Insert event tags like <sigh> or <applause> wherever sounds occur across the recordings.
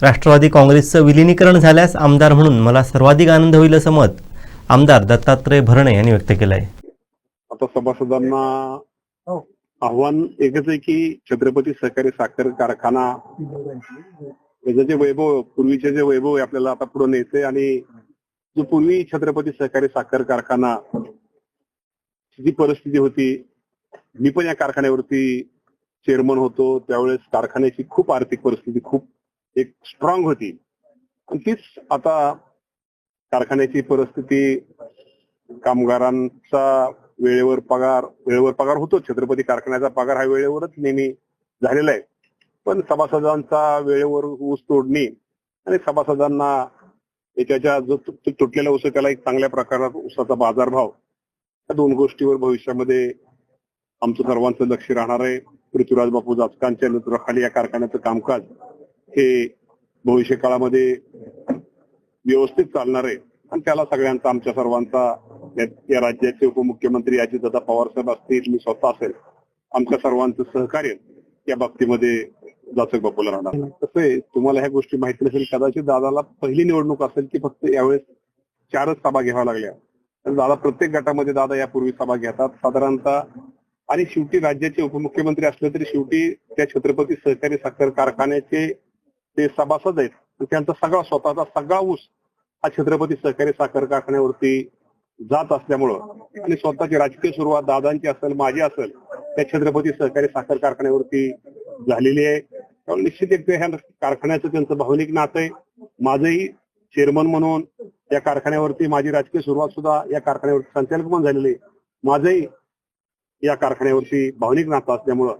राष्ट्रवादी काँग्रेसचं विलिनीकरण झाल्यास आमदार म्हणून मला सर्वाधिक आनंद होईल असं मत आमदार दत्तात्रय भरणे यांनी व्यक्त केलं आहे आता सभासदांना आव्हान एकच आहे की छत्रपती सहकारी साखर कारखाना याचं जे वैभव पूर्वीचे जे वैभव आहे आपल्याला आता पुढे न्यायचंय आणि जो पूर्वी छत्रपती सहकारी साखर कारखाना जी परिस्थिती होती मी पण या कारखान्यावरती चेअरमन होतो त्यावेळेस कारखान्याची खूप आर्थिक परिस्थिती खूप एक स्ट्रॉंग होती. तीच आता कारखान्याची परिस्थिती कामगारांचा वेळेवर पगार वेळेवर पगार होतो छत्रपती कारखान्याचा पगार हा वेळेवरच नेहमी झालेला आहे. पण सभासदांचा वेळेवर ऊस तोडणी आणि सभासदांना याच्या जो तुटलेला ऊस त्याला एक चांगल्या प्रकारात ऊसाचा बाजारभाव या दोन गोष्टीवर भविष्यामध्ये आमचं सर्वांचं लक्ष राहणार आहे. पृथ्वीराज बापू जाचकांच्या नेतृत्वाखाली या कारखान्याचं कामकाज हे भविष्य काळामध्ये व्यवस्थित चालणार आहे. आणि त्याला सगळ्यांचा आमच्या सर्वांचा या राज्याचे उपमुख्यमंत्री अजितदादा पवार साहेब असतील मी स्वतः असेल आमच्या सर्वांचं सहकार्य या बाबतीमध्ये जाचक बापूला राहणार. कसं आहे तुम्हाला ह्या गोष्टी माहिती नसेल कदाचित दादाला पहिली निवडणूक असेल की फक्त यावेळेस चारच सभा घ्याव्या लागल्या. दादा प्रत्येक गटामध्ये दादा यापूर्वी सभा घेतात साधारणतः आणि शेवटी राज्याचे उपमुख्यमंत्री असले तरी शेवटी त्या छत्रपती सहकारी साखर कारखान्याचे ते सभासद आहेत. त्यांचा सगळा स्वतःचा सगळा ऊस हा छत्रपती सहकारी साखर कारखान्यावरती जात असल्यामुळं आणि स्वतःची राजकीय सुरुवात दादांची असेल माझी असेल त्या छत्रपती सहकारी साखर कारखान्यावरती झालेली आहे. त्यामुळे निश्चित एक ह्या कारखान्याचं त्यांचं भावनिक नातं आहे. माझंही चेअरमन म्हणून या कारखान्यावरती माझी राजकीय सुरुवात सुद्धा या कारखान्यावरती संचालक म्हणून झालेली आहे. माझंही या कारखान्यावरती भावनिक नातं असल्यामुळं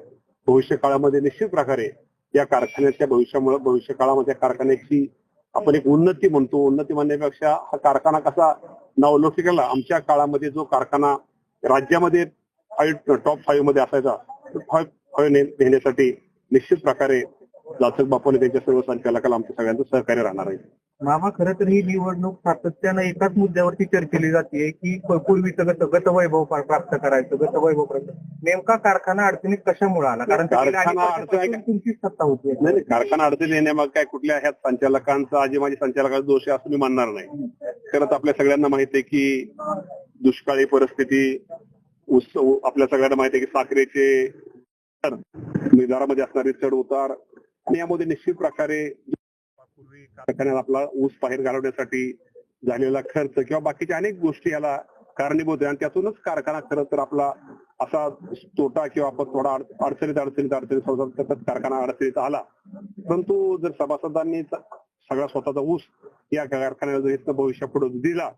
भविष्य काळामध्ये निश्चित प्रकारे या कारखान्याच्या भविष्यामुळे भविष्य काळामध्ये कारखान्याची आपण एक उन्नती म्हणतो. उन्नती म्हणण्यापेक्षा हा कारखाना कसा नवलौकिकाला आमच्या काळामध्ये जो कारखाना राज्यामध्ये फाईव्ह टॉप फाईव्हमध्ये असायचा तो फाईव्ह फाईव्ह नेण्यासाठी निश्चित प्रकारे जाचक बापाने त्यांच्या सर्व संचालकाला आमच्या सगळ्यांचं सहकार्य राहणार आहे. मामा खरं तर ही निवडणूक सातत्यानं एकाच मुद्द्यावरती चर्चेली जाते की पूर्वीचं गत गतवैभव प्रा- प्राप्त करायचं गतवैभव प्राप्त. नेमका कारखाना अडचणीत कशामुळे आला? कारण तुमचीच सत्ता होती. नाही कारखाना अडचणी येण्यामाग काय कुठल्या ह्या संचालकांचा आजी माझी संचालकाचा दोष असं मी मानणार नाही. खरं तर आपल्या सगळ्यांना माहिती आहे की दुष्काळी परिस्थिती ऊ- आपल्या सगळ्यांना माहिती आहे की साखरेचे निधारामध्ये असणारे चढ उतार आणि यामध्ये निश्चित प्रकारे कारखान्यात आपला ऊस बाहेर घालवण्यासाठी झालेला खर्च किंवा बाकीच्या अनेक गोष्टी याला कारणीभूत आहे आणि त्यातूनच कारखाना खरं तर आपला असा तोटा किंवा आपण थोडा अडचणीत अडचणीत अडचणीत संसार कारखाना अडचणीत आला. परंतु जर सभासदांनी सगळा स्वतःचा ऊस या कारखान्याला जर इथनं भविष्यापुढे दिला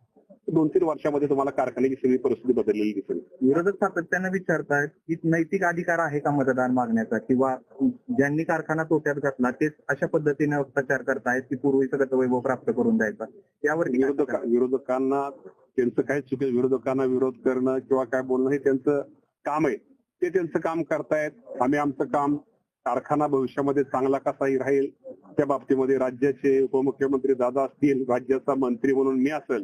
दोन तीन वर्षामध्ये तुम्हाला कारखान्याची सगळी परिस्थिती बदललेली दिसेल. विरोधक सातत्यानं विचारतायत की नैतिक अधिकार आहे का मतदान मागण्याचा किंवा ज्यांनी कारखाना तोट्यात घातला तेच अशा पद्धतीने प्रचार करतायत की पूर्वीचं गतवैभव प्राप्त करून द्यायचा? यावर विरोधक विरोधकांना त्यांचं काय चुकी विरोधकांना विरोध करणं किंवा काय बोलणं हे त्यांचं काम आहे. ते त्यांचं काम करतायत. आम्ही आमचं काम कारखाना भविष्यामध्ये चांगला कसाही राहील. त्या बाबतीमध्ये राज्याचे उपमुख्यमंत्री दादा असतील राज्याचा मंत्री म्हणून मी असेल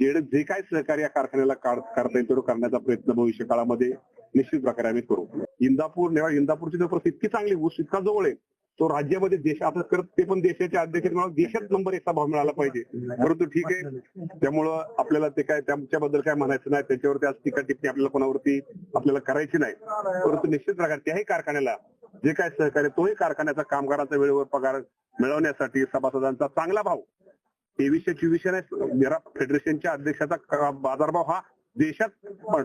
जे जे काय सहकार्य या कारखान्याला करता येईल तेवढं करण्याचा प्रयत्न भविष्य काळामध्ये निश्चित प्रकारे आम्ही करू. इंदापूर नेवा इंदापूरची जो परिस्थिती इतकी चांगली ऊस इतका जवळ आहे तो राज्यामध्ये देश आता करत ते पण देशाचे अध्यक्ष म्हणून देशात नंबर एकचा भाव मिळाला पाहिजे. परंतु ठीक आहे त्यामुळं आपल्याला ते काय त्यांच्याबद्दल काय म्हणायचं नाही त्याच्यावरती आज टीका टिप्पणी आपल्याला कोणावरती आपल्याला करायची नाही. परंतु निश्चित प्रकारे त्याही कारखान्याला जे काय सहकार्य तोही कारखान्याचा कामगारांचा वेळेवर पगार मिळवण्यासाठी सभासदांचा चांगला भाव. तेवीसशे चोवीसशे फेडरेशनच्या अध्यक्षाचा बाजारभाव हा देशात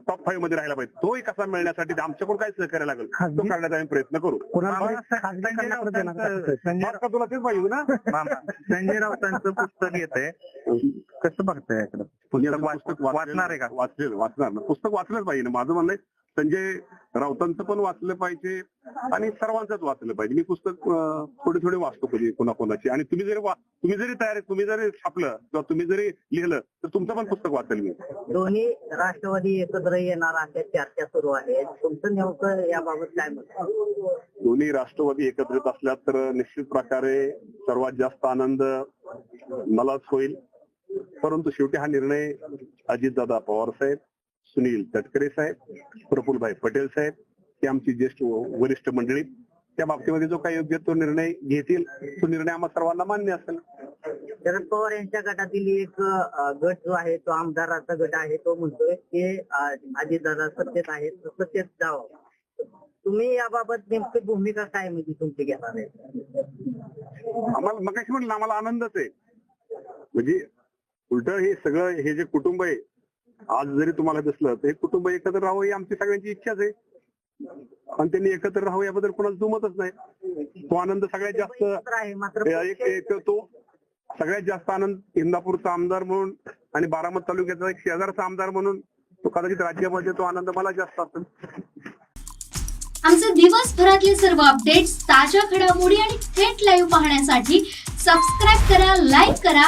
टॉप फाईव्हमध्ये राहिला पाहिजे. तोही कसा मिळण्यासाठी आमच्याकडून काय सहकार्य लागेल? तो करण्याचा आम्ही प्रयत्न करू. तुला तेच पाहिजे ना? <laughs> संजय राऊतांचं पुस्तक येते कसं बघताय वाचणार आहे का? वाचलेलं वाचणार ना. पुस्तक वाचलंच पाहिजे ना. माझं म्हणणं आहे, संजय राऊतांचं पण वाचलं पाहिजे आणि सर्वांचंच वाचलं पाहिजे. मी पुस्तक थोडे थोडे वाचतो कधी कोणाकोणाची. आणि तुम्ही जरी तुम्ही जरी तयार आहे तुम्ही जरी छापलं किंवा तुम्ही जरी लिहिलं तर तुमचं पण पुस्तक वाचेल मी दोन्ही राष्ट्रवादी एकत्र येणार अशा चर्चा सुरू आहेत तुमचं नेमकं याबाबत काय मत आहे? दोन्ही राष्ट्रवादी एकत्रित असल्या तर निश्चित प्रकारे सर्वात जास्त आनंद मलाच होईल. परंतु शेवटी हा निर्णय अजितदादा पवार साहेब सुनील तटकरे साहेब प्रफुल्लभाई पटेल साहेब ही आमची ज्येष्ठ वरिष्ठ मंडळी. त्या बाबतीमध्ये जो काही योग्य तो निर्णय घेतील तो निर्णय आम्हा सर्वांना मान्य असेल. शरद पवार यांच्या गटातील एक गट जो आहे तो आमदाराचा गट आहे तो म्हणतोय की अजितदादा सत्तेत आहेत सत्तेत जावं. तुम्ही याबाबत नेमकी भूमिका काय म्हणजे तुमची घेणार आहे? आम्हाला मगाशी म्हटलं आम्हाला आनंदच आहे. म्हणजे उलट हे सगळं हे जे कुटुंब आहे आज जरी तुम्हाला दिसलं तर हे कुटुंब एकत्र राहावं ही आमची सगळ्यांची इच्छाच आहे. आणि त्यांनी एकत्र राहावं याबद्दल कोणाला दुमतच नाही. तो आनंद सगळ्यात जास्त एक तो सगळ्यात जास्त आनंद इंदापूरचा आमदार म्हणून आणि बारामत तालुक्याचा एक शेजारचा आमदार म्हणून तो कदाचित राज्यामध्ये तो आनंद मला जास्त असेल आमचे दिवसभरातले सर्व अपडेट्स ताज्या घडामोडी आणि थेट लाईव्ह पाहण्यासाठी सबस्क्राईब करा लाईक करा